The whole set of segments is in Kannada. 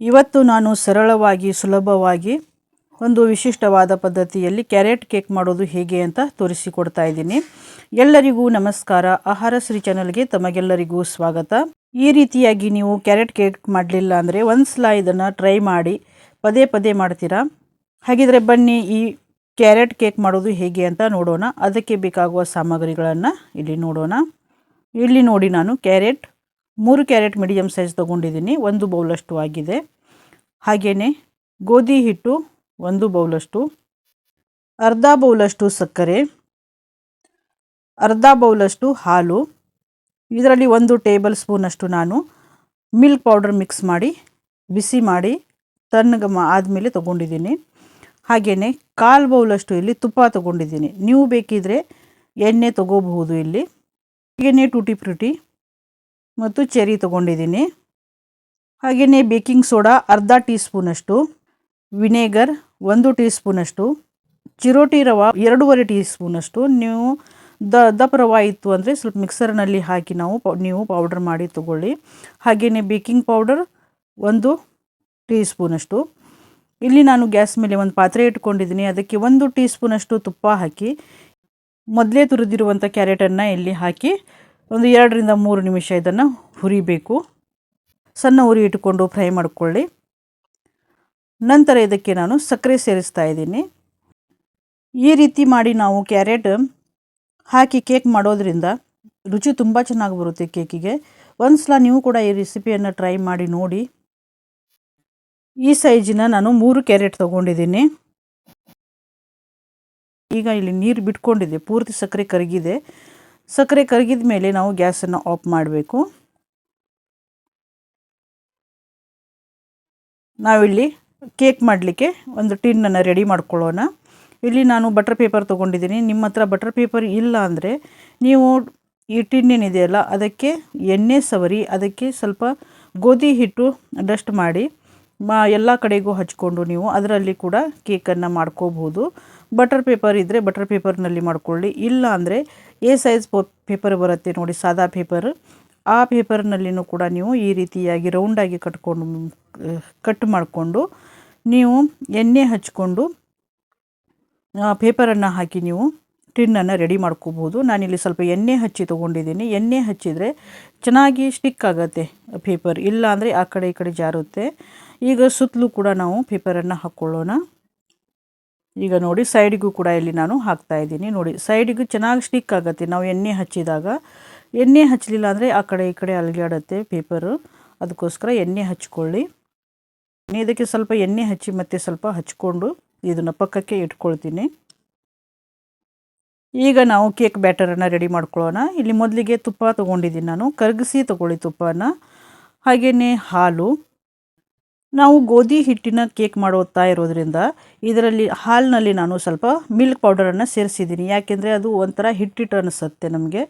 ಇವತ್ತು ನಾನು ಸರಳವಾಗಿ, ಸುಲಭವಾಗಿ ಒಂದು ವಿಶಿಷ್ಟವಾದ ಪದ್ಧತಿಯಲ್ಲಿ ಕ್ಯಾರೆಟ್ ಕೇಕ್ ಮಾಡೋದು ಹೇಗೆ ಅಂತ ತೋರಿಸಿಕೊಡ್ತಾ ಇದ್ದೀನಿ. ಎಲ್ಲರಿಗೂ ನಮಸ್ಕಾರ. ಆಹಾರ ಶ್ರೀ ಚಾನಲ್ಗೆ ತಮಗೆಲ್ಲರಿಗೂ ಸ್ವಾಗತ. ಈ ರೀತಿಯಾಗಿ ನೀವು ಕ್ಯಾರೆಟ್ ಕೇಕ್ ಮಾಡಲಿಲ್ಲ ಅಂದರೆ ಒಂದು ಸಲ ಇದನ್ನು ಟ್ರೈ ಮಾಡಿ, ಪದೇ ಪದೇ ಮಾಡ್ತೀರಾ? ಹಾಗಿದ್ರೆ ಬನ್ನಿ, ಈ ಕ್ಯಾರೆಟ್ ಕೇಕ್ ಮಾಡೋದು ಹೇಗೆ ಅಂತ ನೋಡೋಣ. ಅದಕ್ಕೆ ಬೇಕಾಗುವ ಸಾಮಗ್ರಿಗಳನ್ನು ಇಲ್ಲಿ ನೋಡೋಣ. ಇಲ್ಲಿ ನೋಡಿ ನಾನು ಕ್ಯಾರೆಟ್ ಮೂರು ಕ್ಯಾರೆಟ್ ಮೀಡಿಯಮ್ ಸೈಜ್ ತೊಗೊಂಡಿದ್ದೀನಿ, ಒಂದು ಬೌಲಷ್ಟು ಆಗಿದೆ. ಹಾಗೆಯೇ ಗೋಧಿ ಹಿಟ್ಟು ಒಂದು ಬೌಲಷ್ಟು, ಅರ್ಧ ಬೌಲಷ್ಟು ಸಕ್ಕರೆ, ಅರ್ಧ ಬೌಲಷ್ಟು ಹಾಲು, ಇದರಲ್ಲಿ ಒಂದು ಟೇಬಲ್ ಸ್ಪೂನಷ್ಟು ನಾನು ಮಿಲ್ಕ್ ಪೌಡರ್ ಮಿಕ್ಸ್ ಮಾಡಿ, ಬಿಸಿ ಮಾಡಿ ತಣ್ಣಗೆ ಆದಮೇಲೆ ತೊಗೊಂಡಿದ್ದೀನಿ. ಹಾಗೆಯೇ ಕಾಲು ಬೌಲಷ್ಟು ಇಲ್ಲಿ ತುಪ್ಪ ತೊಗೊಂಡಿದ್ದೀನಿ. ನೀವು ಬೇಕಿದ್ರೆ ಎಣ್ಣೆ ತೊಗೋಬಹುದು ಇಲ್ಲಿ. ಎಣ್ಣೆ ಟೂಟಿ ಫ್ರೂಟಿ ಮತ್ತು ಚೆರಿ ತೊಗೊಂಡಿದ್ದೀನಿ. ಹಾಗೆಯೇ ಬೇಕಿಂಗ್ ಸೋಡಾ ಅರ್ಧ ಟೀ ಸ್ಪೂನಷ್ಟು ವಿನೇಗರ್ ಒಂದು ಟೀ ಸ್ಪೂನಷ್ಟು ಚಿರೋಟಿ ರವೆ ಎರಡೂವರೆ ಟೀ ಸ್ಪೂನಷ್ಟು ನೀವು ದ ದಪ್ಪ ರವೆ ಇತ್ತು ಅಂದರೆ ಸ್ವಲ್ಪ ಮಿಕ್ಸರ್ನಲ್ಲಿ ಹಾಕಿ ನಾವು ನೀವು ಪೌಡರ್ ಮಾಡಿ ತಗೊಳ್ಳಿ. ಹಾಗೆಯೇ ಬೇಕಿಂಗ್ ಪೌಡರ್ ಒಂದು ಟೀ ಸ್ಪೂನಷ್ಟು ಇಲ್ಲಿ ನಾನು ಗ್ಯಾಸ್ ಮೇಲೆ ಒಂದು ಪಾತ್ರೆ ಇಟ್ಕೊಂಡಿದ್ದೀನಿ. ಅದಕ್ಕೆ ಒಂದು ಟೀ ಸ್ಪೂನಷ್ಟು ತುಪ್ಪ ಹಾಕಿ, ಮೊದಲೇ ತುರಿದಿರುವಂಥ ಕ್ಯಾರೆಟನ್ನು ಇಲ್ಲಿ ಹಾಕಿ ಒಂದು ಎರಡರಿಂದ ಮೂರು ನಿಮಿಷ ಇದನ್ನು ಹುರಿಬೇಕು. ಸಣ್ಣ ಉರಿ ಇಟ್ಟುಕೊಂಡು ಫ್ರೈ ಮಾಡಿಕೊಳ್ಳಿ. ನಂತರ ಇದಕ್ಕೆ ನಾನು ಸಕ್ಕರೆ ಸೇರಿಸ್ತಾ ಇದ್ದೀನಿ. ಈ ರೀತಿ ಮಾಡಿ ನಾವು ಕ್ಯಾರೆಟ್ ಹಾಕಿ ಕೇಕ್ ಮಾಡೋದ್ರಿಂದ ರುಚಿ ತುಂಬ ಚೆನ್ನಾಗಿ ಬರುತ್ತೆ ಕೇಕಿಗೆ. ಒಂದು ಸಲ ನೀವು ಕೂಡ ಈ ರೆಸಿಪಿಯನ್ನು ಟ್ರೈ ಮಾಡಿ ನೋಡಿ. ಈ ಸೈಜಿನ ನಾನು ಮೂರು ಕ್ಯಾರೆಟ್ ತೊಗೊಂಡಿದ್ದೀನಿ. ಈಗ ಇಲ್ಲಿ ನೀರು ಬಿಟ್ಕೊಂಡಿದೆ, ಪೂರ್ತಿ ಸಕ್ಕರೆ ಕರಗಿದೆ. ಸಕ್ಕರೆ ಕರಗಿದ ಮೇಲೆ ನಾವು ಗ್ಯಾಸನ್ನು ಆಫ್ ಮಾಡಬೇಕು. ನಾವಿಲ್ಲಿ ಕೇಕ್ ಮಾಡಲಿಕ್ಕೆ ಒಂದು ಟಿನ್ನನ್ನು ರೆಡಿ ಮಾಡ್ಕೊಳ್ಳೋಣ. ಇಲ್ಲಿ ನಾನು ಬಟರ್ ಪೇಪರ್ ತೊಗೊಂಡಿದ್ದೀನಿ. ನಿಮ್ಮ ಹತ್ರ ಬಟರ್ ಪೇಪರ್ ಇಲ್ಲ ಅಂದರೆ ನೀವು ಈ ಟಿನ್ ಏನಿದೆಯಲ್ಲ ಅದಕ್ಕೆ ಎಣ್ಣೆ ಸವರಿ, ಅದಕ್ಕೆ ಸ್ವಲ್ಪ ಗೋಧಿ ಹಿಟ್ಟು ಡಸ್ಟ್ ಮಾಡಿ ಮಾ, ಎಲ್ಲ ಕಡೆಗೂ ಹಚ್ಕೊಂಡು ನೀವು ಅದರಲ್ಲಿ ಕೂಡ ಕೇಕನ್ನು ಮಾಡ್ಕೋಬಹುದು. ಬಟರ್ ಪೇಪರ್ ಇದ್ದರೆ ಬಟರ್ ಪೇಪರ್ನಲ್ಲಿ ಮಾಡ್ಕೊಳ್ಳಿ. ಇಲ್ಲ ಅಂದರೆ ಎ ಸೈಜ್ ಪೇಪರ್ ಬರುತ್ತೆ ನೋಡಿ, ಸಾದಾ ಪೇಪರ್ ಆ ಪೇಪರ್ನಲ್ಲಿನೂ ಕೂಡ ನೀವು ಈ ರೀತಿಯಾಗಿ ರೌಂಡಾಗಿ ಕಟ್ಕೊಂಡು ಕಟ್ ಮಾಡಿಕೊಂಡು ನೀವು ಎಣ್ಣೆ ಹಚ್ಕೊಂಡು ಪೇಪರನ್ನು ಹಾಕಿ ನೀವು ಟಿನ್ನನ್ನು ರೆಡಿ ಮಾಡ್ಕೋಬೋದು ನಾನಿಲ್ಲಿ ಸ್ವಲ್ಪ ಎಣ್ಣೆ ಹಚ್ಚಿ ತೊಗೊಂಡಿದ್ದೀನಿ. ಎಣ್ಣೆ ಹಚ್ಚಿದರೆ ಚೆನ್ನಾಗಿ ಸ್ಟಿಕ್ ಆಗುತ್ತೆ ಪೇಪರ್ ಇಲ್ಲ ಅಂದರೆ ಆ ಕಡೆ ಈ ಕಡೆ ಜಾರುತ್ತೆ. ಈಗ ಸುತ್ತಲೂ ಕೂಡ ನಾವು ಪೇಪರನ್ನು ಹಾಕ್ಕೊಳ್ಳೋಣ ಈಗ ನೋಡಿ ಸೈಡಿಗೂ ಕೂಡ ಇಲ್ಲಿ ನಾನು ಹಾಕ್ತಾ ಇದ್ದೀನಿ. ನೋಡಿ ಸೈಡಿಗೂ ಚೆನ್ನಾಗಿ ಸ್ಟಿಕ್ ಆಗುತ್ತೆ. ನಾವು ಎಣ್ಣೆ ಹಚ್ಚಿದಾಗ, ಎಣ್ಣೆ ಹಚ್ಚಲಿಲ್ಲ ಅಂದರೆ ಆ ಕಡೆ ಈ ಕಡೆ ಅಲಗಾಡುತ್ತೆ ಪೇಪರು ಅದಕ್ಕೋಸ್ಕರ ಎಣ್ಣೆ ಹಚ್ಕೊಳ್ಳಿ. ಇದಕ್ಕೆ ಸ್ವಲ್ಪ ಎಣ್ಣೆ ಹಚ್ಚಿ ಮತ್ತೆ ಸ್ವಲ್ಪ ಹಚ್ಕೊಂಡು ಇದನ್ನು ಪಕ್ಕಕ್ಕೆ ಇಟ್ಕೊಳ್ತೀನಿ. ಈಗ ನಾವು ಕೇಕ್ ಬ್ಯಾಟರನ್ನು ರೆಡಿ ಮಾಡ್ಕೊಳ್ಳೋಣ. ಇಲ್ಲಿ ಮೊದಲಿಗೆ ತುಪ್ಪ ತೊಗೊಂಡಿದ್ದೀನಿ ನಾನು. ಕರಗಿಸಿ ತೊಗೊಳ್ಳಿ ತುಪ್ಪನ. ಹಾಗೆಯೇ ಹಾಲು. ನಾವು ಗೋಧಿ ಹಿಟ್ಟಿನ ಕೇಕ್ ಮಾಡುತ್ತಾ ಇರೋದ್ರಿಂದ ಇದರಲ್ಲಿ ಹಾಲಿನಲ್ಲಿ ನಾನು ಸ್ವಲ್ಪ ಮಿಲ್ಕ್ ಪೌಡರನ್ನು ಸೇರಿಸಿದ್ದೀನಿ. ಯಾಕೆಂದರೆ ಅದು ಒಂಥರ ಹಿಟ್ಟಿಟ್ಟು ಅನಿಸುತ್ತೆ ನಮಗೆ.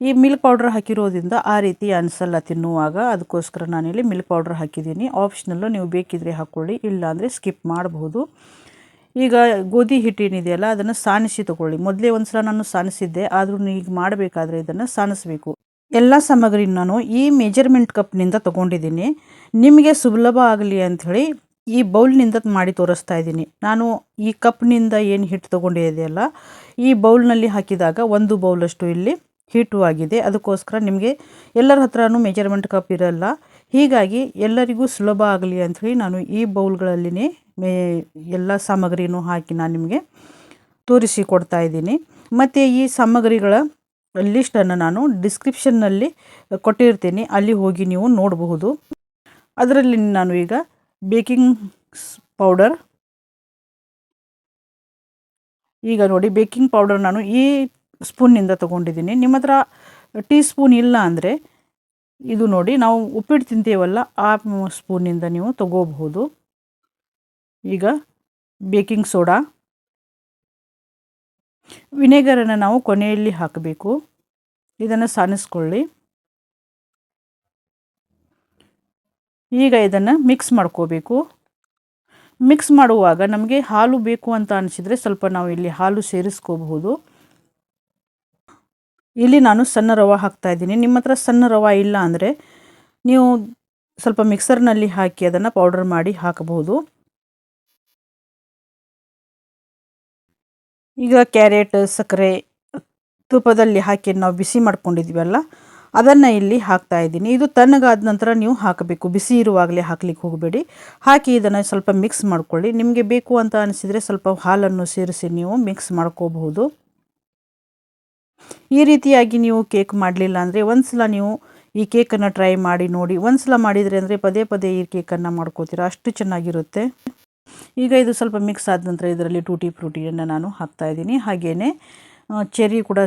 ಈ ಮಿಲ್ಕ್ ಪೌಡ್ರ್ ಹಾಕಿರೋದ್ರಿಂದ ಆ ರೀತಿ ಅನಿಸಲ್ಲ ತಿನ್ನುವಾಗ. ಅದಕ್ಕೋಸ್ಕರ ನಾನಿಲ್ಲಿ ಮಿಲ್ಕ್ ಪೌಡ್ರ್ ಹಾಕಿದ್ದೀನಿ. ಆಪ್ಷನಲ್ಲು ನೀವು ಬೇಕಿದ್ರೆ ಹಾಕ್ಕೊಳ್ಳಿ ಇಲ್ಲಾಂದರೆ ಸ್ಕಿಪ್ ಮಾಡಬಹುದು ಈಗ ಗೋಧಿ ಹಿಟ್ಟೇನಿದೆಯಲ್ಲ ಅದನ್ನು ಸಾಣಿಸಿ ತಗೊಳ್ಳಿ. ಮೊದಲೇ ಒಂದು ಸಲ ನಾನು ಸಾಣಿಸಿದ್ದೆ ಆದರೂ ಈಗ ಮಾಡಬೇಕಾದ್ರೆ ಇದನ್ನು ಸಾಣಿಸ್ಬೇಕು ಎಲ್ಲ ಸಾಮಗ್ರಿ ನಾನು ಈ ಮೆಜರ್ಮೆಂಟ್ ಕಪ್ನಿಂದ ತೊಗೊಂಡಿದ್ದೀನಿ. ನಿಮಗೆ ಸುಲಭ ಆಗಲಿ ಅಂಥೇಳಿ ಈ ಬೌಲ್ನಿಂದ ಮಾಡಿ ತೋರಿಸ್ತಾ ಇದ್ದೀನಿ. ನಾನು ಈ ಕಪ್ನಿಂದ ಏನು ಹಿಟ್ಟು ತೊಗೊಂಡಿದೆಯಲ್ಲ, ಈ ಬೌಲ್ನಲ್ಲಿ ಹಾಕಿದಾಗ ಒಂದು ಬೌಲಷ್ಟು ಇಲ್ಲಿ ಹಿಟ್ಟು ಆಗಿದೆ. ಅದಕ್ಕೋಸ್ಕರ ನಿಮಗೆ ಎಲ್ಲರ ಹತ್ರನೂ ಮೆಜರ್ಮೆಂಟ್ ಕಪ್ ಇರಲ್ಲ. ಹೀಗಾಗಿ ಎಲ್ಲರಿಗೂ ಸುಲಭ ಆಗಲಿ ಅಂಥೇಳಿ ನಾನು ಈ ಬೌಲ್ಗಳಲ್ಲಿನೇ ಮೇ ಎಲ್ಲ ಸಾಮಗ್ರಿನೂ ಹಾಕಿ ನಾನು ನಿಮಗೆ ತೋರಿಸಿ ಕೊಡ್ತಾ ಇದ್ದೀನಿ. ಮತ್ತು ಈ ಸಾಮಗ್ರಿಗಳ ಲಿಸ್ಟನ್ನು ನಾನು ಡಿಸ್ಕ್ರಿಪ್ಷನ್ನಲ್ಲಿ ಕೊಟ್ಟಿರ್ತೀನಿ. ಅಲ್ಲಿ ಹೋಗಿ ನೀವು ನೋಡಬಹುದು. ಅದರಲ್ಲಿ ನಾನು ಈಗ ಬೇಕಿಂಗ್ ಪೌಡರ್. ಈಗ ನೋಡಿ, ಬೇಕಿಂಗ್ ಪೌಡರ್ ನಾನು ಈ ಸ್ಪೂನ್ನಿಂದ ತೊಗೊಂಡಿದ್ದೀನಿ. ನಿಮ್ಮ ಹತ್ರ ಟೀ ಸ್ಪೂನ್ ಇಲ್ಲ ಅಂದರೆ ಇದು ನೋಡಿ, ನಾವು ಉಪ್ಪಿಟ್ಟು ತಿಂತೀವಲ್ಲ, ಆ ಸ್ಪೂನಿಂದ ನೀವು ತಗೋಬಹುದು. ಈಗ ಬೇಕಿಂಗ್ ಸೋಡಾ. ವಿನೆಗರನ್ನು ನಾವು ಕೊನೆಯಲ್ಲಿ ಹಾಕಬೇಕು. ಇದನ್ನು ಸಾನಿಸ್ಕೊಳ್ಳಿ. ಈಗ ಇದನ್ನು ಮಿಕ್ಸ್ ಮಾಡ್ಕೋಬೇಕು. ಮಿಕ್ಸ್ ಮಾಡುವಾಗ ನಮಗೆ ಹಾಲು ಬೇಕು ಅಂತ ಅನಿಸಿದರೆ ಸ್ವಲ್ಪ ನಾವು ಇಲ್ಲಿ ಹಾಲು ಸೇರಿಸ್ಕೋಬಹುದು. ಇಲ್ಲಿ ನಾನು ಸಣ್ಣ ರವ ಹಾಕ್ತಾ ಇದ್ದೀನಿ. ನಿಮ್ಮ ಹತ್ರ ಸಣ್ಣ ರವೆ ಇಲ್ಲ ಅಂದರೆ ನೀವು ಸ್ವಲ್ಪ ಮಿಕ್ಸರ್ನಲ್ಲಿ ಹಾಕಿ ಅದನ್ನು ಪೌಡರ್ ಮಾಡಿ ಹಾಕಬಹುದು. ಈಗ ಕ್ಯಾರೆಟ್, ಸಕ್ಕರೆ ತುಪ್ಪದಲ್ಲಿ ಹಾಕಿ ನಾವು ಬಿಸಿ ಮಾಡ್ಕೊಂಡಿದ್ವಲ್ಲ ಅದನ್ನು ಇಲ್ಲಿ ಹಾಕ್ತಾ ಇದ್ದೀನಿ. ಇದು ತಣ್ಣಗಾದ ನಂತರ ನೀವು ಹಾಕಬೇಕು. ಬಿಸಿ ಇರುವಾಗಲೇ ಹಾಕ್ಲಿಕ್ಕೆ ಹೋಗಬೇಡಿ. ಹಾಕಿ ಇದನ್ನು ಸ್ವಲ್ಪ ಮಿಕ್ಸ್ ಮಾಡ್ಕೊಳ್ಳಿ. ನಿಮಗೆ ಬೇಕು ಅಂತ ಅನಿಸಿದರೆ ಸ್ವಲ್ಪ ಹಾಲನ್ನು ಸೇರಿಸಿ ನೀವು ಮಿಕ್ಸ್ ಮಾಡ್ಕೋಬಹುದು. ಈ ರೀತಿಯಾಗಿ ನೀವು ಕೇಕ್ ಮಾಡಲಿಲ್ಲ ಅಂದರೆ ಒಂದು ಸಲ ನೀವು ಈ ಕೇಕನ್ನು ಟ್ರೈ ಮಾಡಿ ನೋಡಿ. ಒಂದು ಸಲ ಮಾಡಿದರೆ ಅಂದರೆ ಪದೇ ಪದೇ ಈ ಕೇಕನ್ನು ಮಾಡ್ಕೋತೀರಾ? ಅಷ್ಟು ಚೆನ್ನಾಗಿರುತ್ತೆ. ಈಗ ಇದು ಸ್ವಲ್ಪ ಮಿಕ್ಸ್ ಆದ ನಂತರ ಇದರಲ್ಲಿ ಟೂಟಿ ಫ್ರೂಟಿಯನ್ನು ನಾನು ಹಾಕ್ತಾ ಇದ್ದೀನಿ. ಹಾಗೆಯೇ ಚೆರಿ ಕೂಡ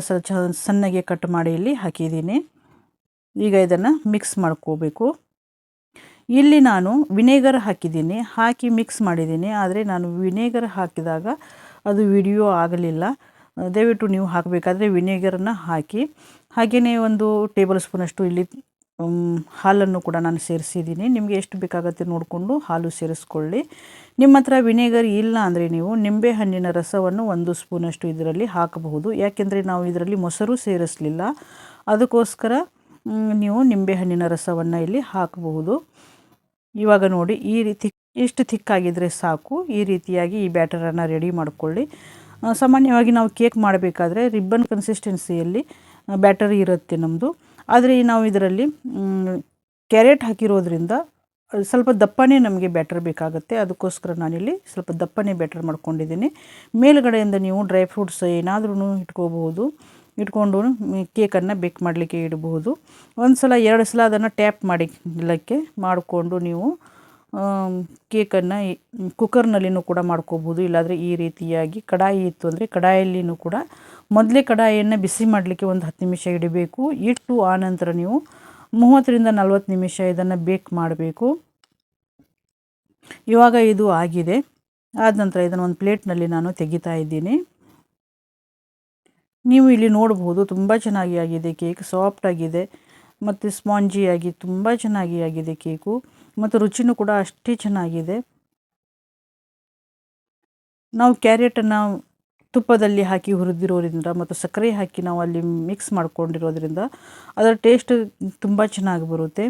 ಸಣ್ಣಗೆ ಕಟ್ ಮಾಡಿ ಇಲ್ಲಿ ಹಾಕಿದ್ದೀನಿ. ಈಗ ಇದನ್ನು ಮಿಕ್ಸ್ ಮಾಡ್ಕೋಬೇಕು. ಇಲ್ಲಿ ನಾನು ವಿನೇಗರ್ ಹಾಕಿದ್ದೀನಿ. ಹಾಕಿ ಮಿಕ್ಸ್ ಮಾಡಿದ್ದೀನಿ. ಆದರೆ ನಾನು ವಿನೇಗರ್ ಹಾಕಿದಾಗ ಅದು ವಿಡಿಯೋ ಆಗಲಿಲ್ಲ. ದಯವಿಟ್ಟು ನೀವು ಹಾಕಬೇಕಾದ್ರೆ ವಿನೇಗರನ್ನು ಹಾಕಿ. ಹಾಗೆಯೇ ಒಂದು ಟೇಬಲ್ ಸ್ಪೂನಷ್ಟು ಇಲ್ಲಿ ಹಾಲನ್ನು ಕೂಡ ನಾನು ಸೇರಿಸಿದ್ದೀನಿ. ನಿಮಗೆ ಎಷ್ಟು ಬೇಕಾಗುತ್ತೆ ನೋಡಿಕೊಂಡು ಹಾಲು ಸೇರಿಸ್ಕೊಳ್ಳಿ. ನಿಮ್ಮ ಹತ್ರ ವಿನೆಗರ್ ಇಲ್ಲ ಅಂದರೆ ನೀವು ನಿಂಬೆ ಹಣ್ಣಿನ ರಸವನ್ನು ಒಂದು ಸ್ಪೂನಷ್ಟು ಇದರಲ್ಲಿ ಹಾಕಬಹುದು. ಯಾಕೆಂದರೆ ನಾವು ಇದರಲ್ಲಿ ಮೊಸರು ಸೇರಿಸಲಿಲ್ಲ. ಅದಕ್ಕೋಸ್ಕರ ನೀವು ನಿಂಬೆಹಣ್ಣಿನ ರಸವನ್ನು ಇಲ್ಲಿ ಹಾಕಬಹುದು. ಇವಾಗ ನೋಡಿ, ಈ ರೀತಿ ಎಷ್ಟು ಥಿಕ್ಕಾಗಿದ್ದರೆ ಸಾಕು. ಈ ರೀತಿಯಾಗಿ ಈ ಬ್ಯಾಟರನ್ನು ರೆಡಿ ಮಾಡಿಕೊಳ್ಳಿ. ಸಾಮಾನ್ಯವಾಗಿ ನಾವು ಕೇಕ್ ಮಾಡಬೇಕಾದ್ರೆ ರಿಬ್ಬನ್ ಕನ್ಸಿಸ್ಟೆನ್ಸಿಯಲ್ಲಿ ಬ್ಯಾಟರ್ ಇರುತ್ತೆ ನಮ್ಮದು ಆದರೆ ನಾವು ಇದರಲ್ಲಿ ಕ್ಯಾರೆಟ್ ಹಾಕಿರೋದ್ರಿಂದ ಸ್ವಲ್ಪ ದಪ್ಪನೇ ನಮಗೆ ಬ್ಯಾಟರ್ ಬೇಕಾಗುತ್ತೆ. ಅದಕ್ಕೋಸ್ಕರ ನಾನಿಲ್ಲಿ ಸ್ವಲ್ಪ ದಪ್ಪನೇ ಬ್ಯಾಟರ್ ಮಾಡ್ಕೊಂಡಿದ್ದೀನಿ. ಮೇಲುಗಡೆಯಿಂದ ನೀವು ಡ್ರೈ ಫ್ರೂಟ್ಸ್ ಏನಾದ್ರೂ ಇಟ್ಕೋಬಹುದು. ಇಟ್ಕೊಂಡು ಕೇಕನ್ನು ಬೇಕ್ ಮಾಡಲಿಕ್ಕೆ ಇಡಬಹುದು. ಒಂದು ಸಲ ಎರಡು ಸಲ ಅದನ್ನು ಟ್ಯಾಪ್ ಮಾಡಿ ಲಕ್ಕೆ ಮಾಡಿಕೊಂಡು ನೀವು ಕೇಕನ್ನು ಕುಕ್ಕರ್ನಲ್ಲಿನೂ ಕೂಡ ಮಾಡ್ಕೋಬೋದು ಇಲ್ಲಾಂದರೆ ಈ ರೀತಿಯಾಗಿ ಕಡಾಯಿ ಇತ್ತು ಅಂದರೆ ಕಡಾಯಲ್ಲಿನೂ ಕೂಡ ಮೊದಲೇ ಕಡಾಯಿಯನ್ನು ಬಿಸಿ ಮಾಡಲಿಕ್ಕೆ ಒಂದು ಹತ್ತು ನಿಮಿಷ ಇಡಬೇಕು. ಇಟ್ಟು ಆನಂತರ ನೀವು ಮೂವತ್ತರಿಂದ ನಲ್ವತ್ತು ನಿಮಿಷ ಇದನ್ನು ಬೇಕ್ ಮಾಡಬೇಕು. ಇವಾಗ ಇದು ಆಗಿದೆ. ಆದ ನಂತರ ಇದನ್ನು ಒಂದು ಪ್ಲೇಟ್ನಲ್ಲಿ ನಾನು ತೆಗಿತಾ ಇದ್ದೀನಿ. ನೀವು ಇಲ್ಲಿ ನೋಡಬಹುದು ತುಂಬ ಚೆನ್ನಾಗಿ ಆಗಿದೆ ಕೇಕ್, ಸಾಫ್ಟ್ ಆಗಿದೆ. ಮತ್ತು ಸ್ಪಾಂಜಿಯಾಗಿ ತುಂಬ ಚೆನ್ನಾಗಿ ಆಗಿದೆ ಕೇಕು. ಮತ್ತು ರುಚಿನೂ ಕೂಡ ಅಷ್ಟೇ ಚೆನ್ನಾಗಿದೆ. ನಾವು ಕ್ಯಾರೆಟನ್ನು ತುಪ್ಪದಲ್ಲಿ ಹಾಕಿ ಹುರಿದಿರೋದ್ರಿಂದ ಮತ್ತು ಸಕ್ಕರೆ ಹಾಕಿ ನಾವು ಅಲ್ಲಿ ಮಿಕ್ಸ್ ಮಾಡ್ಕೊಂಡಿರೋದ್ರಿಂದ ಅದರ ಟೇಸ್ಟ್ ತುಂಬ ಚೆನ್ನಾಗಿ ಬರುತ್ತೆ.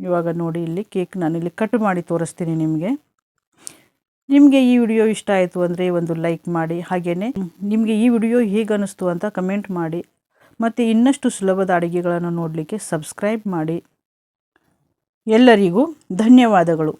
ಇವಾಗ ನೋಡಿ ಇಲ್ಲಿ ಕೇಕ್ ನಾನು ಇಲ್ಲಿ ಕಟ್ ಮಾಡಿ ತೋರಿಸ್ತೀನಿ ನಿಮಗೆ. ನಿಮಗೆ ಈ ವಿಡಿಯೋ ಇಷ್ಟ ಆಯಿತು ಅಂದರೆ ಒಂದು ಲೈಕ್ ಮಾಡಿ ಹಾಗೆಯೇ ನಿಮಗೆ ಈ ವಿಡಿಯೋ ಹೇಗೆ ಅನ್ನಿಸ್ತು ಅಂತ ಕಮೆಂಟ್ ಮಾಡಿ, ಮತ್ತು ಇನ್ನಷ್ಟು ಸುಲಭದ ಅಡುಗೆಗಳನ್ನು ನೋಡಲಿಕ್ಕೆ ಸಬ್ಸ್ಕ್ರೈಬ್ ಮಾಡಿ. ಎಲ್ಲರಿಗೂ ಧನ್ಯವಾದಗಳು.